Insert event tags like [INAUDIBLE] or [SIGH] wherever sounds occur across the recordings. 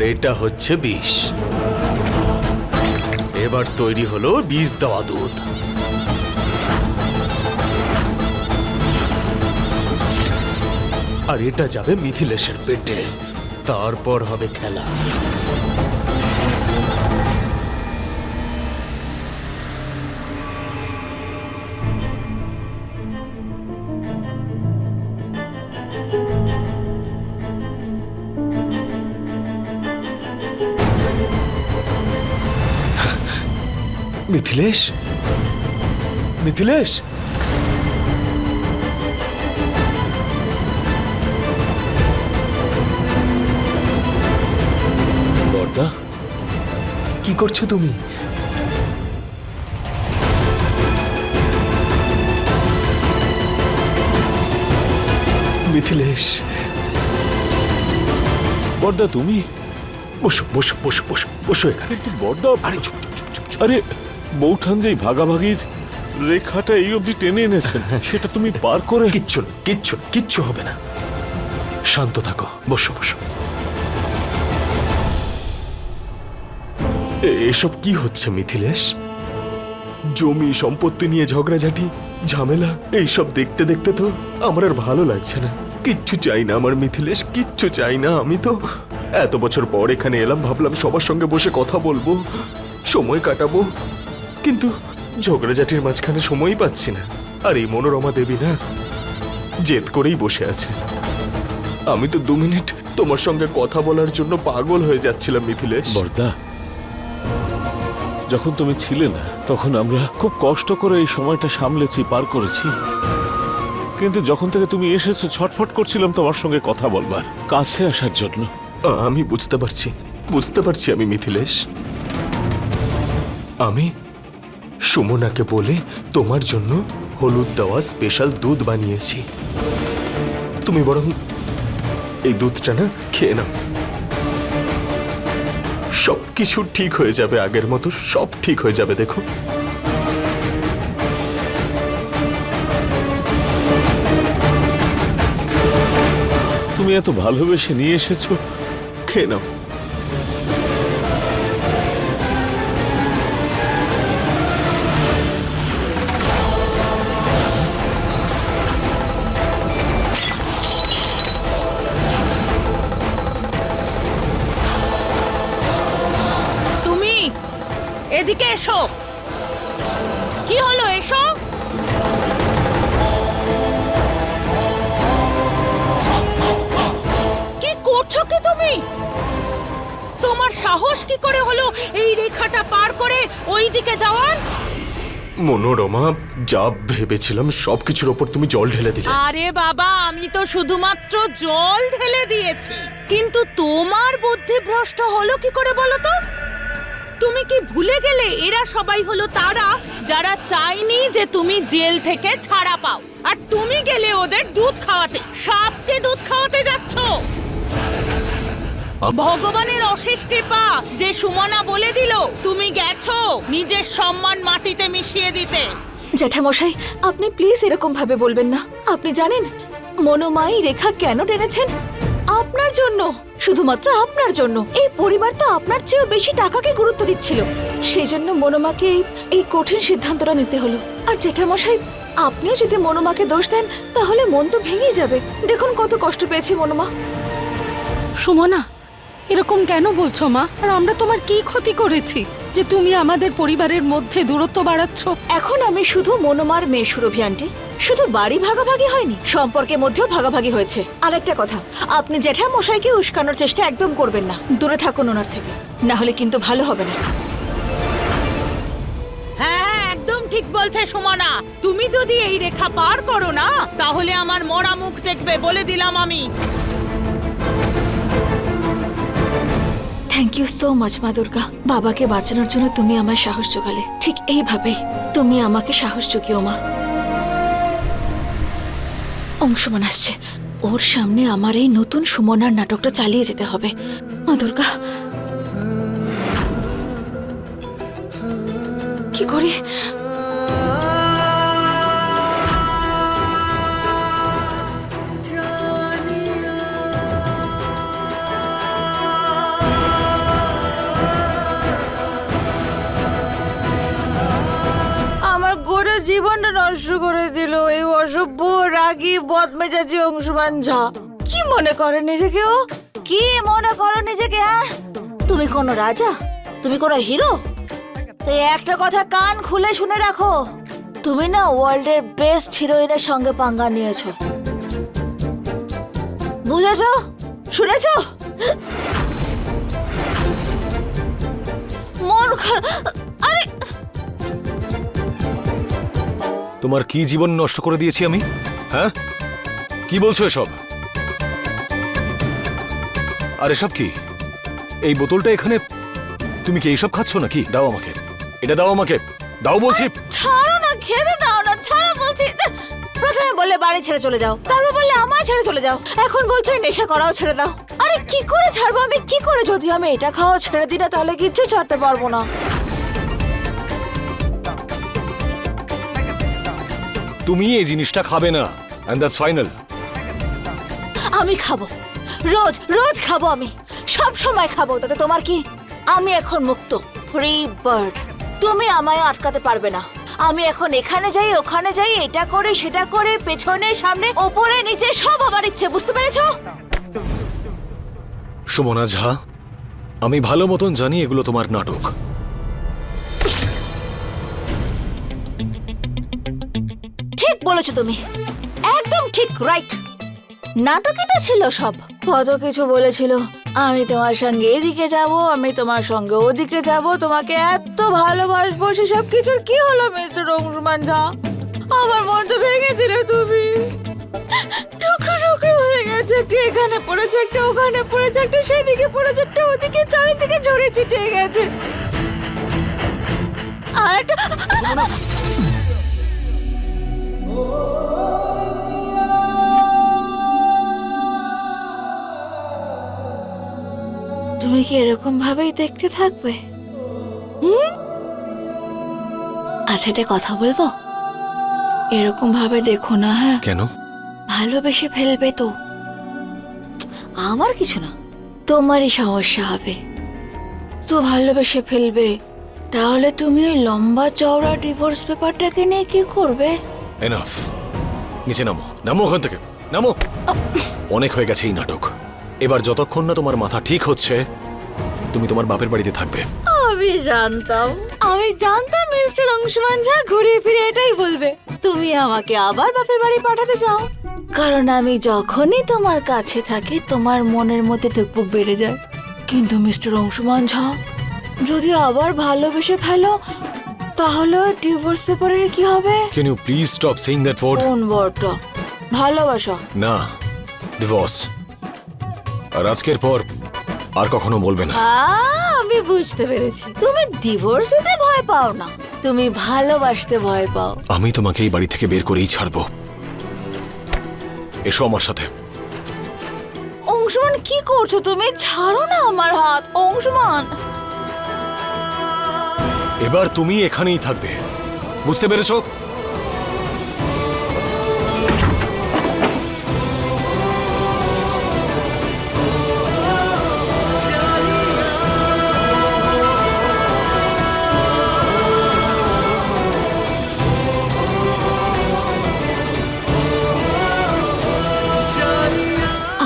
আর এটা হচ্ছে বিষ। এবার তৈরি হলো বিষ দেওয়া দুধ। আর এটা যাবে মিথিলেশের পেটে। তারপর হবে খেলা। মিথিলেশ? মিথিলেশ? বর্দা? কি করছ তুমি? মিথিলেশ। বর্দা তুমি? বসো বসো বসো বসো বসো এখানে। বর্দা আরে চুপ চুপ চুপ। আরে বৌঠান ভাগাভাগির রেখাটা এই অবধি টেনে এনেছেন [LAUGHS] সেটা তুমি পার করে কিচ্ছু না কিচ্ছু কিচ্ছু হবে না। শান্ত থাকো বসো বসো। এসব কি হচ্ছে মিথিলেশ? জমি সম্পত্তি নিয়ে ঝগড়াঝাটি ঝামেলা এইসব দেখতে দেখতে তো আমার আর ভালো লাগছে না। কিচ্ছু চাই না আমার মিথিলেশ কিচ্ছু চাই না আমি তো। এত বছর পর এখানে এলাম ভাবলাম সবার সঙ্গে বসে কথা বলব সময় কাটাবো। কিন্তু ঝগড়াঝাটির মাঝখানে সময়ই পাচ্ছি না। আর এই মনোরমা দেবী না জেদ করেই বসে আছে। আমি তো দু মিনিট তোমার সঙ্গে কথা বলার জন্য পাগল হয়ে যাচ্ছিলাম মিথিলেশ। বর্দা যখন তুমি ছিলে না তখন আমরা খুব কষ্ট করে এই সময়টা সামলেছি পার করেছি। কিন্তু যখন থেকে তুমি এসেছ ছটফট করছিলাম তোমার সঙ্গে কথা বলবার কাছে আসার জন্য। আমি বুঝতে পারছি বুঝতে পারছি আমি মিথিলেশ। আমি সুমনাকে বলে তোমার জন্য হলুদ দেওয়া স্পেশাল দুধ বানিয়েছি। তুমি বরং এই দুধটা না খেয়ে নাও। সব কিছু ঠিক হয়ে যাবে আগের মতো, সব ঠিক হয়ে যাবে, দেখো। তুমি এত ভালোবেসে নিয়ে এসেছ, খেয়ে নাও। এসো। কি হলো এসো? কি করছ কি তুমি? তোমার সাহস কি করে হলো এই রেখাটা পার করে ওই দিকে যাওয়ার? মনোরমা যা ভেবেছিলাম সবকিছুর ওপর তুমি জল ঢেলে দিলে। আরে বাবা আমি তো শুধুমাত্র জল ঢেলে দিয়েছি। কিন্তু তোমার বুদ্ধি ভ্রষ্ট হলো কি করে বলো তো? তুমি কি ভুলে গেলে? এরা সবাই হলো তারা যারা চায়নি যে তুমি জেল থেকে ছাড়া পাও। আর তুমি গেলে ওদের দুধ খাওয়াতে। সাপকে দুধ খাওয়াতে যাচ্ছ। ভগবানের অশেষ কৃপা যে সুমনা বলে দিল তুমি গেছো নিজের সম্মান মাটিতে মিশিয়ে দিতে। জ্যাঠামশাই আপনি প্লিজ এরকম ভাবে বলবেন না। আপনি জানেন মনোমাই রেখা কেন টেনেছেন? আপনার জন্য। শুধুমাত্র আপনার জন্য। এই পরিবার তো আপনার চেয়েও বেশি টাকাকে গুরুত্ব দিচ্ছিল। সেই জন্য মনোমাকে এই এই কঠিন সিদ্ধান্তটা নিতে হলো। আর জেঠামশাই আপনিও যদি মনোমাকে দোষ দেন তাহলে মন তো ভেঙেই যাবে। দেখুন কত কষ্ট পেয়েছি মনোমা। সুমনা এরকম কেন বলছো মা? আর আমরা তোমার কি ক্ষতি করেছি যে তুমি আমাদের পরিবারের মধ্যে দূরত্ব বাড়াচ্ছ? এখন আমি শুধু মনোমার মেয়ে সুরভি আন্টি। শুধু বাড়ি ভাগাভাগি হয়নি সম্পর্কের মধ্যেও ভাগাভাগি হয়েছে। আর একটা কথা আপনি জ্যাঠা মশাইকে উস্কানোর চেষ্টা একদম করবেন না। দূরে থাকুন ওনার থেকে না হলে কিন্তু ভালো হবে না। হ্যাঁ হ্যাঁ, একদম ঠিক বলছে সুমনা। তুমি যদি এই রেখা পার করো না তাহলে আমার মরা মুখ দেখবে বলে দিলাম আমি। থ্যাংক ইউ সো মাচ মা দুর্গা। বাবাকে বাঁচানোর জন্য তুমি আমার সাহস জোগালে ঠিক এইভাবেই তুমি আমাকে সাহস জুগিও মা। অংশমান আসছে। ওর সামনে আমার এই নতুন সুমনার নাটকটা চালিয়ে যেতে হবে। মা দুর্গা। কি করি? রাগী, বদমেজাজি অংশমান ঝা কি মনে করে নিজেকে ও? কি মনে করো নিজেকে হ্যাঁ? তুমি কোনো রাজা? তুমি কোনো হিরো? তো একটা কথা কান খুলে শুনে রাখো। তুমি না ওয়ার্ল্ডের বেস্ট হিরোইনের সঙ্গে পাঙ্গা নিয়েছো। বুঝেছ? শুনেছো? মন খারাপ তোমার কি জীবন নষ্ট করে দিয়েছি আমি? হ্যাঁ? কি বলছো এসব? আর এসব কি? এই বোতলটা এখানে? তুমি কি এইসব খাচ্ছ নাকি? দাও আমাকে। এটা দাও আমাকে। দাও বলছি। ছাড়ো না, খেতে দাও না বললে বাড়ি ছেড়ে চলে যাও, তারপর বললে আমায় ছেড়ে চলে যাও। এখন বলছো নেশা করাও ছেড়ে দাও। আরে কি করে ছাড়বো আমি? কি করে যদি আমি এটা খাওয়া ছেড়ে দিই না, তাহলে কিচ্ছু ছাড়তে পারব না। তুমি এই জিনিসটা খাবে না। এন্ড দ্যাটস ফাইনাল আমি খাব। রোজ রোজ খাব আমি। সব সময় খাব তাতে তোমার কি? আমি এখন মুক্ত ফ্রি বার্ড তুমি আমায় আটকাতে পারবে না। আমি এখন এখানে যাই ওখানে যাই এটা করে সেটা করে পেছনে সামনে ওপরে নিচে সব আমার ইচ্ছে বুঝতে পেরেছ? সুমনা ঝা আমি ভালো মতন জানি এগুলো তোমার নাটক। ঠিক বলেছ তুমি। একদম ঠিক রাইট নাটকই তো ছিল সব। কত কিছু বলেছিল। আমি তোমার সঙ্গে এদিকে যাব আমি তোমার সঙ্গে ওদিকে যাব তোমাকে এত ভালোবাসবো সেসব কিছুর কি হলো মিস্টার অংশুমান ঝা আমার মন তো ভেঙে দিলে তুমি। টুকরো টুকরো হয়ে গেছে একটা এখানে পড়েছে একটা ওখানে পড়েছে একটা সেদিকে পড়েছে একটা ওদিকে চারিদিকে ঝরে ছিটিয়ে গেছে। আর একটা তুমি কি এরকম ভাবেই দেখতে থাকবে? হুম? আচ্ছা এটা কথা বলব? এরকম ভাবে দেখো না হ্যাঁ? কেন? ভালোবেসে ফেলবে তো। আমার কিছু না তোমারই সমস্যা হবে। তো ভালোবেসে ফেলবে তাহলে তুমি ওই লম্বা চওড়া ডিভোর্স পেপারটাকে নিয়ে কি করবে? এনাফ নিচে নামো। নামো ওখান থেকে। নামো। অনেক হয়ে গেছে এই নাটক। এবার যতক্ষণ না তোমার মাথা ঠিক হচ্ছে, তুমি তোমার বাপের বাড়িতে থাকবে। আমি জানতাম। আমি জানতাম মিস্টার অংশমান ঝা ঘুরে ফিরে এটাই বলবে। তুমি আমাকে আবার বাপের বাড়ি পাঠাতে চাও। কারণ আমি যখনই তোমার কাছে থাকি, তোমার মনের মধ্যে ধুকপুক বেড়ে যায়। কিন্তু মিস্টার অংশমান ঝা যদি আবার ভালোবেসে ফেলো তাহলে ডিভোর্স পেপারের কি হবে? Can you please stop saying that word কোন বড়টা ভালোবাসা। না ডিভোর্স আর আজকের পর আর কখনো বলবে না। আমি বুঝতে পেরেছি। তুমি ডিভোর্স দিতে ভয় পাও না। তুমি ভালোবাসতে ভয় পাও। আমি তোমাকে এই বাড়ি থেকে বের করেই ছাড়বো। এসো আমার সাথে। অংশমান কি করছ তুমি? ছাড়ো না আমার হাত। অংশমান! এবার তুমি এখানেই থাকবে। বুঝতে পেরেছ?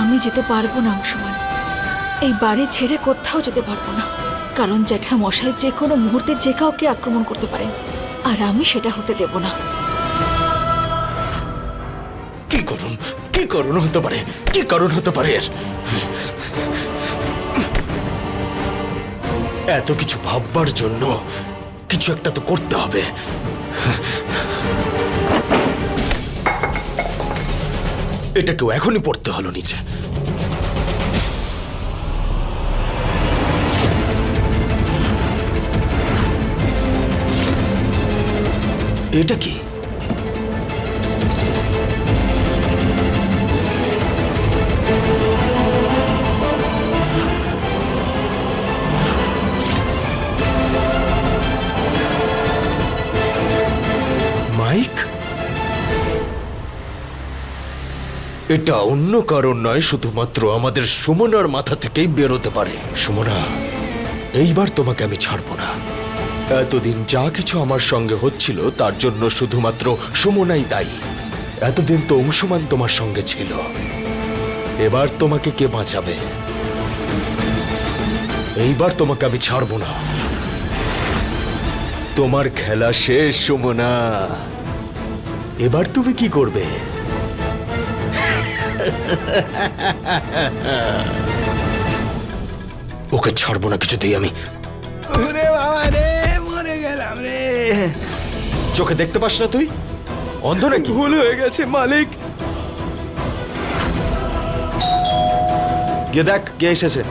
আমি যেতে পারব না, অংশমান। এই বাড়ি ছেড়ে কোথাও যেতে পারব না। কারণ জ্যাঠা মশাই যে কোনো মুহূর্তে যে কাউকে আক্রমণ করতে পারেন আর আমি সেটা হতে দেব না। কি করুন? কি করুন হতে পারে? কি কারণ হতে পারে এত কিছু ভাববার জন্য কিছু একটা তো করতে হবে। এটা কেউ এখনই পড়তে হলো নিচে। এটা কি? মাইক? এটা অন্য কারণ নয়, শুধুমাত্র আমাদের সুমনার মাথা থেকেই বেরোতে পারে। সুমনা, এইবার তোমাকে আমি ছাড়বো না। এতদিন যা কিছু আমার সঙ্গে হচ্ছিল তার জন্য শুধুমাত্র সুমনাই দায়ী। এতদিন তো অংশুমান তোমার সঙ্গে ছিল। এবার তোমাকে কে বাঁচাবে? এইবার তোমাকে আমি ছাড়বো না। তোমার খেলা শেষ, সুমনা। এবার তুমি কি করবে? ওকে ছাড়বো না কিছুতেই আমি। চোখে দেখতে পাস না তুই? অন্ধ নাকি? ভুল হয়ে গেছে মালিক। গিয়ে দেখ কে এসেছে।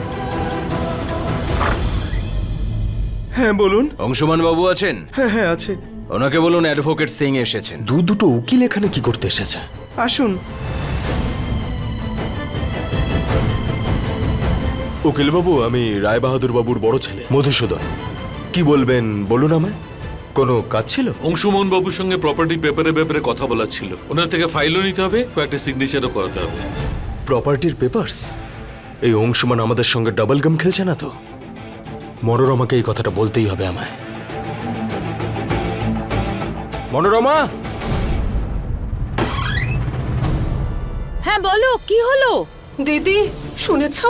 হ্যাঁ বলুন। অংশুমান বাবু আছেন? হ্যাঁ হ্যাঁ আছে। ওনাকে বলুন অ্যাডভোকেট সিং এসেছেন। দু দুটো উকিল এখানে কি করতে এসেছে? আসুন। উকিল বাবু আমি রায় বাহাদুর বাবুর বড় ছেলে। মধুসূদন। কি বলবেন বলুন আমায়। কোনো কাজ ছিল? অংশুমোহন বাবুর সঙ্গে প্রপার্টি পেপারের ব্যাপারে কথা বলার ছিল। ওনার থেকে ফাইলও নিতে হবে কয়েকটা সিগনেচারও করাতে হবে। প্রপার্টির পেপারস এই অংশমান আমাদের সঙ্গে ডাবল গেম খেলছে না তো? মনোরমাকে এই কথাটা বলতেই হবে আমায়। মনোরমা? হ্যাঁ বলো কি হলো? দিদি শুনেছ?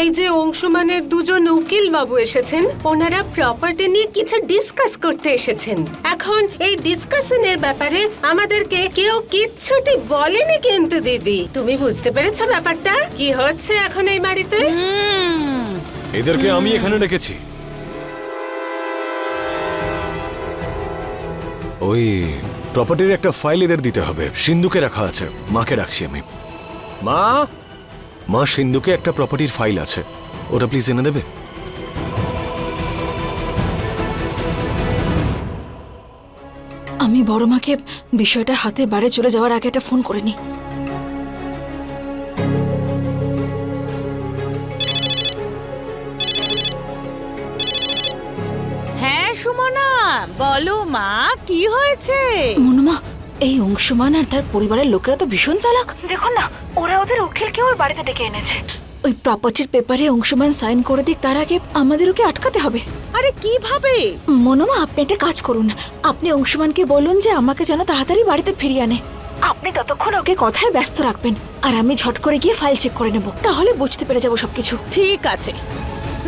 এই যে অংশুমানের দুজন উকিল বাবু এসেছেন ওনারা প্রপার্টি নিয়ে কিছু ডিসকাস করতে এসেছেন। এখন এই ডিসকাশনের ব্যাপারে আমাদেরকে কেউ কিচ্ছুটি বলেনি কিন্তু দিদি। তুমি বুঝতে পেরেছ ব্যাপারটা? কি হচ্ছে এখন এই বাড়িতে? হুম। এদেরকে আমি এখানে রেখেছি ওই প্রপার্টির একটা ফাইল এদের দিতে হবে। সিন্ধুকে রাখা আছে। মাকে রাখছি আমি। মা! মা সিন্ধুকে একটা প্রপার্টির ফাইল আছে। ওটা প্লিজ এনে দেবে? আমি বড় মাকে বিষয়টা হাতের বাইরে চলে যাওয়ার আগে একটা ফোন করে নি হ্যাঁ সুমনা বলো মা কি হয়েছে? মনুমা এই অংশমান আর তার পরিবারের লোকেরা তো ভীষণ চালাক। দেখুন না ওরা ওদের উকিলকে ওর বাড়িতে ডেকে এনেছে। ওই প্রপার্টির পেপারে অংশমান সাইন করে দিক তার আগে আমাদের ওকে আটকাতে হবে। আরে কীভাবে মনোমা আপনি একটা কাজ করুন। আপনি অংশমানকে বলুন যে আমাকে যেন তাড়াতাড়ি বাড়িতে ফিরিয়ে আনে। আপনি ততক্ষণ ওকে কথায় ব্যস্ত রাখবেন আর আমি ঝট করে গিয়ে ফাইল চেক করে নেব তাহলে বুঝতে পেরে যাব সবকিছু। ঠিক আছে।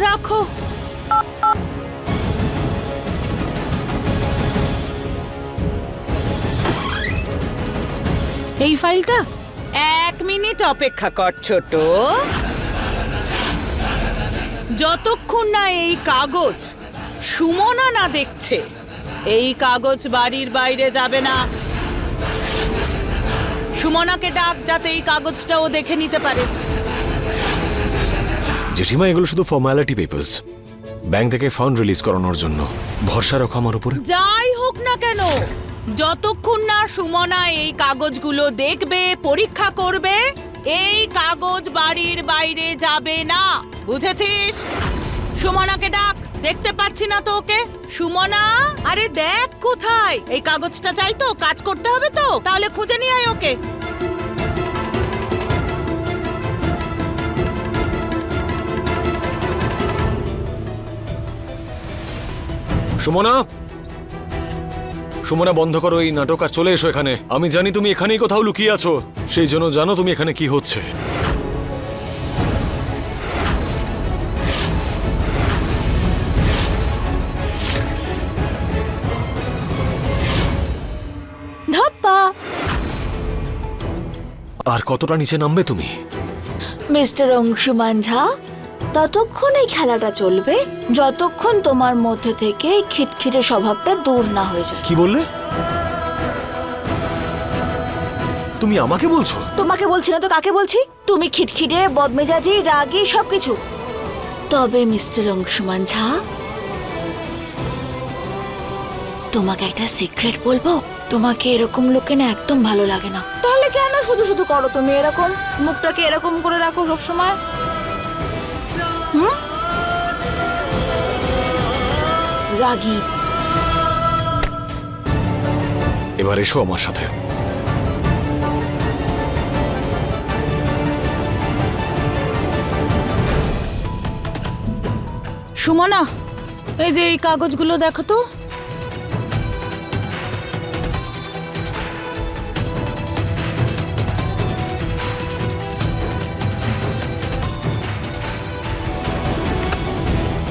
রাখো। এই ফাইলটা? এক মিনিট অপেক্ষা কর ছোট। যতক্ষণ না এই কাগজ সুমনা না দেখছে এই কাগজ বাড়ির বাইরে যাবে না। সুমনাকে ডাক যাতে এই কাগজটা ও দেখে নিতে পারে। জেঠিমা এগুলো শুধু ফর্মালিটি পেপার্স ব্যাংক থেকে ফান্ড রিলিজ করানোর জন্য। ভরসা রাখো আমার উপরে। যাই হোক না কেন যতক্ষণ না সুমনা এই কাগজগুলো দেখবে, পরীক্ষা করবে, এই কাগজ বাড়ির বাইরে যাবে না। বুঝেছিস? সুমনাকে ডাক, দেখতে পাচ্ছি না তো ওকে সুমনা, আরে দেখ কোথায়। এই কাগজটা চাই তো, কাজ করতে হবে তো, তাহলে খুঁজে নিয়ে আয় ওকে। সুমনা সুমনা বন্ধ করো এই নাটক আর চলে এসো এখানে। আমি জানি তুমি এখানেই কোথাও লুকিয়ে আছো। সেই জন্য জানো তুমি এখানে কি হচ্ছে। ধপ্পা। আর কতটা নিচে নামবে তুমি? মিস্টার অংশুমান ঝা ততক্ষণ এই খেলাটা চলবে যতক্ষণ তোমার মধ্যে থেকে এই খিটখিটে স্বভাবটা দূর না হয়ে যায়। কি বললে? তুমি আমাকে বলছো? তোমাকে বলছি না তো কাকে বলছি? তুমি খিটখিটে বদমেজাজি রাগী সবকিছু। তবে মিস্টার অংশুমান ঝা তোমাকে একটা সিক্রেট বলব? তোমাকে এরকম লোকে না একদম ভালো লাগে না। তাহলে কেন শুধু শুধু করো তুমি এরকম? মুখটাকে এরকম করে রাখো সবসময়? রাগী। এবার এসো আমার সাথে। সুমনা এই যে এই কাগজগুলো দেখো তো।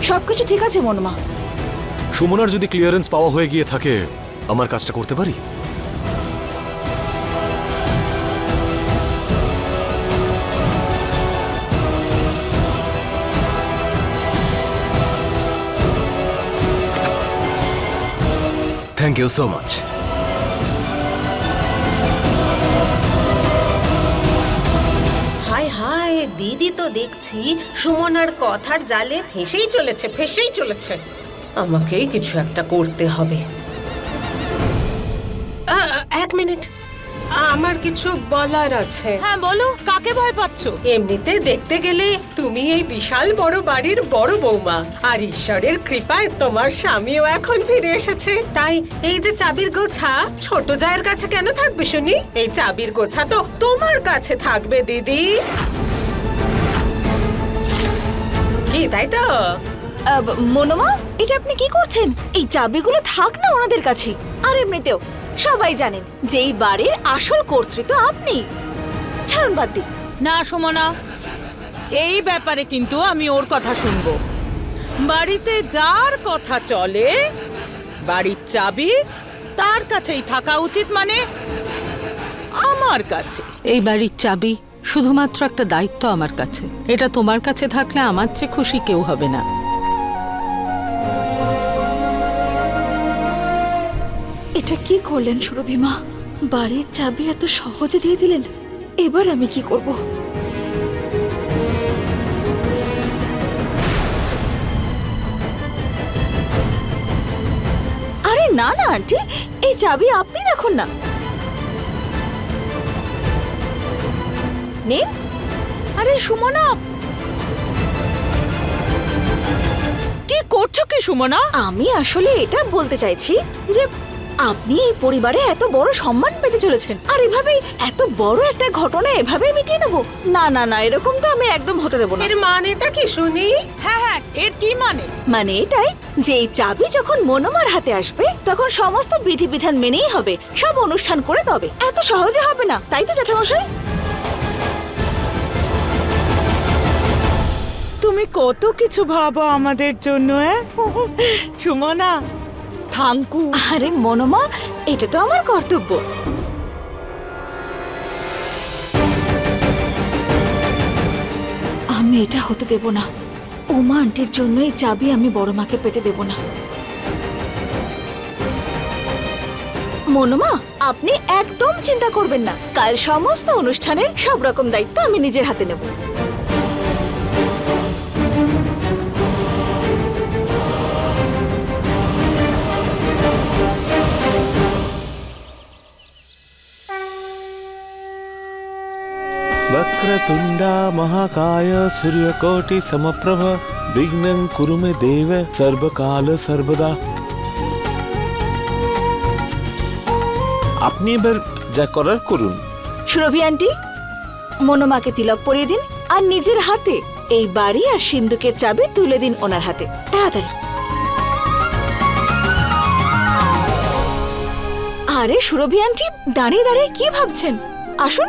সবকিছু ঠিক আছে, মনমা। সুমনার যদি ক্লিয়ারেন্স পাওয়া হয়ে গিয়ে থাকে, আমার কাজটা করতে পারি? থ্যাংক ইউ সো মাচ দিদি তো দেখছি সুমনার কথার জালে ফেসেই চলেছে ফেসেই চলেছে। আমাকেই কিছু একটা করতে হবে। আ, এক মিনিট। আমার কিছু বলার আছে। হ্যাঁ বলো কাকে ভয় পাচ্ছো? এমনিতে দেখতে গেলে তুমি এই বিশাল বড় বাড়ির বড় বৌমা আর ঈশ্বরের কৃপায় তোমার স্বামীও এখন ফিরে এসেছে। তাই এই যে চাবির গোছা ছোট জায়ের কাছে কেন থাকবে শুনি? এই চাবির গোছা তো তোমার কাছে থাকবে দিদি। কি তাই তো? মনোমা এটা আপনি কি করছেন? এই চাবিগুলো থাক না ওনাদের কাছে। আর এমনিতেও সবাই জানেন যে এই বাড়ির আসল কর্তৃত্ব আপনি। ছাড়ুন বাদ দিন। না সুমনা এই ব্যাপারে কিন্তু আমি ওর কথা শুনব। বাড়িতে যার কথা চলে বাড়ির চাবি তার কাছেই থাকা উচিত মানে আমার কাছে। এই বাড়ির চাবি শুধুমাত্র একটা দায়িত্ব আমার কাছে। এটা তোমার কাছে থাকলে আমার চেয়ে খুশি কেউ হবে না। এটা কি করলেন সুরভিমা বাড়ির চাবি এত সহজে দিয়ে দিলেন। এবার আমি কি করব? আরে না না, আন্টি, এই চাবি আপনি রাখুন না। নিন। আরে সুমনা। কি করছ কি সুমনা? আমি আসলে এটা বলতে চাইছি যে আপনি এই পরিবারে এত বড় সম্মান পেতে চলেছেন। আর এভাবেই এত বড় একটা ঘটনা এভাবে মিটিয়ে নেব? না না না এরকম তো আমি একদম হতে দেবো না। এর মানেটা কি শুনি? হ্যাঁ হ্যাঁ এর কি মানে? মানে এটাই যে এই চাবি যখন মনোমার হাতে আসবে তখন সমস্ত বিধিবিধান মেনেই হবে। সব অনুষ্ঠান করে তবে। এত সহজে হবে না তাই তো জ্যাঠামশাই? কত কিছু ভাবো আমাদের জন্য সুমনা, থাঙ্কু। আরে মনোমা, এটা তো আমার কর্তব্য। আমি এটা হতে দেব না। উমা আন্টির জন্য এই চাবি আমি বড় মাকে পেতে দেব না। মনোমা, আপনি একদম চিন্তা করবেন না। কাল সমস্ত অনুষ্ঠানের সব রকম দায়িত্ব আমি নিজের হাতে নেব। वक्रतुण्डा महाकाय सूर्यकोटि समप्रभ विघ्नं कुरु मे देव सर्वकाल सर्वदा আপনি এবার যা করার করুন সুরভি আন্টি মনোমাকে তিলক পরিয়ে দিন আর নিজের হাতে এই বাড়ি আর সিন্ধুকের চাবি তুলে দিন ওনার হাতে তাড়াতাড়ি আরে সুরভি আন্টি দাঁড়িয়ে দাঁড়িয়ে কি ভাবছেন আসুন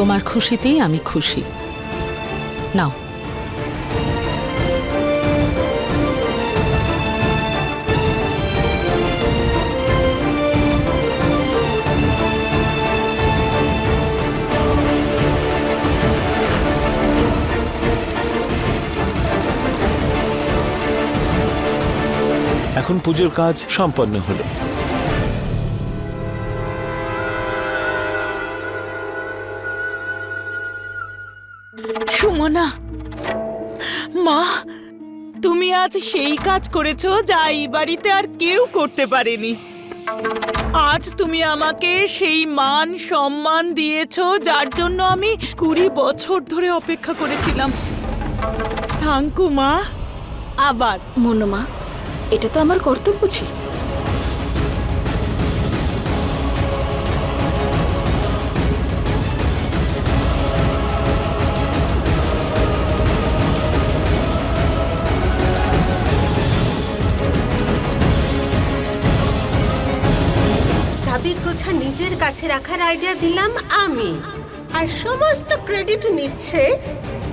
তোমার খুশিতেই আমি খুশি। নাও। এখন পুজোর কাজ সম্পন্ন হলো। মা, তুমি আজ সেই কাজ করেছ যা এই বাড়িতে আর কেউ করতে পারেনি। আজ তুমি আমাকে সেই মান সম্মান দিয়েছ যার জন্য আমি কুড়ি বছর ধরে অপেক্ষা করেছিলাম। থাঙ্কু মা। আবার মনোমা এটা তো আমার কর্তব্য ছিল। গোছা নিজের কাছে রাখার আইডিয়া দিলাম আমি। আর সমস্ত ক্রেডিট নিচ্ছে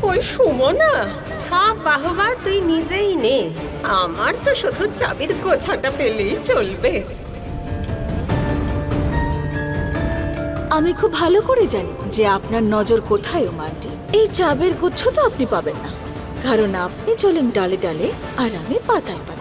ওই সুমনা। সব বাহবা তুই নিজেই নে। আমার তো শুধু চাবির গোছাটা পেলেই চলবে। আমি খুব ভালো করে জানি যে আপনার নজর কোথায়, ও এই চাবের গুচ্ছ তো আপনি পাবেন না। কারণ আপনি চলেন ডালে ডালে আর আমি পাতায় পাতায়।